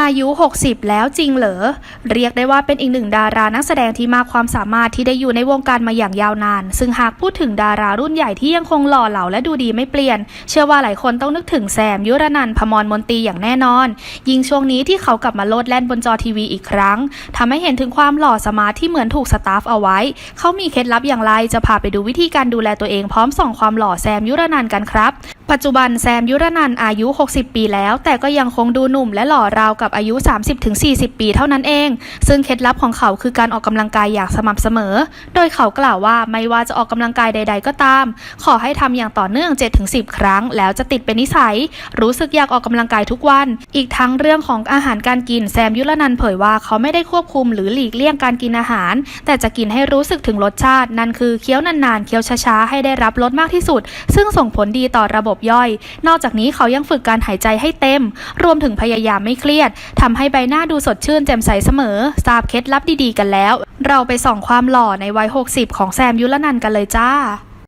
อายุ 60 แล้วจริงเหรอ เรียกได้ว่าเป็นอีกหนึ่งดารานักแสดงที่มากความสามารถที่ได้อยู่ในวงการมาอย่างยาวนาน ซึ่งหากพูดถึงดารารุ่นใหญ่ที่ยังคงหล่อเหลาและดูดีไม่เปลี่ยน เชื่อว่าหลายคนต้องนึกถึงแซม ยุรนันพมรมนตรีอย่างแน่นอน ยิ่งช่วงนี้ที่เขากลับมาโลดแล่นบนจอทีวีอีกครั้งทำให้เห็นถึงความหล่อสมาร์ทที่เหมือนถูกสตาฟเอาไว้ เขามีเคล็ดลับอย่างไรจะพาไปดูวิธีการดูแลตัวเองพร้อมส่องความหล่อแซมยุรนันกันครับ ปัจจุบันแซมยุรนันอายุ 60 ปีแล้ว แต่ก็ยังคงดูหนุ่มและหล่อราวกับอายุ 30-40 ปีเท่านั้นเอง ซึ่งเคล็ดลับของเขาคือการออกกำลังกายอย่างสม่ำเสมอ โดยเขากล่าวว่าไม่ว่าจะออกกำลังกายใด ๆ ก็ตาม ขอให้ทำอย่างต่อเนื่อง 7-10 ครั้ง แล้วจะติดเป็นนิสัย รู้สึกอยากออกกำลังกายทุกวัน อีกทั้งเรื่องของอาหารการกินแซมยุรนันเผยว่าเขาไม่ได้ควบคุมหรือหลีกเลี่ยงการกินอาหาร แต่จะกินให้รู้สึกถึงรสชาติ นั่นคือเคี้ยวนานๆเคี้ยวช้าๆให้ได้รับรสมากที่สุด ซึ่งส่งผลดีต่อระบบย่อย นอกจากนี้เขายังฝึกการหายใจให้เต็ม รวมถึงพยายามไม่เครียดทำให้ใบหน้าดูสดชื่นแจ่มใสเสมอ ทราบเคล็ดลับดีๆกันแล้ว เราไปส่องความหล่อในวัย 60 ของแซมยุลนันกันเลยจ้า